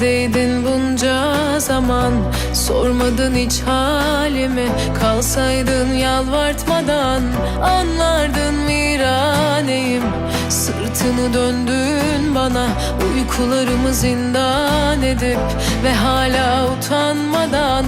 Neredeydin bunca zaman? Sormadın hiç halimi. Kalsaydın yalvartmadan Anlardın viraneyim Sırtını döndün bana Uykularımı zindan edip Ve hala utanmadan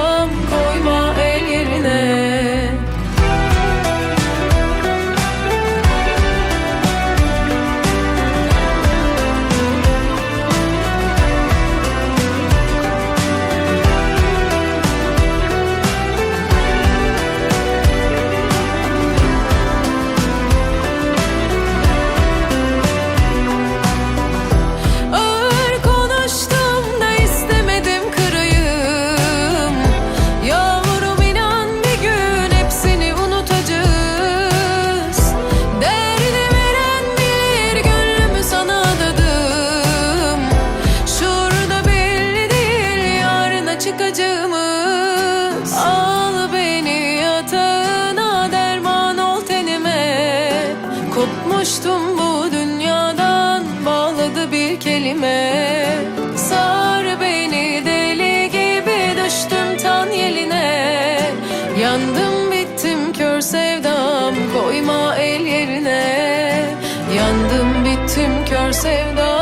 come on yüreğime Sar beni deli gibi düştüm tan yeline Yandım bittim kör sevdam koyma el yerine Yandım bittim kör sevdam.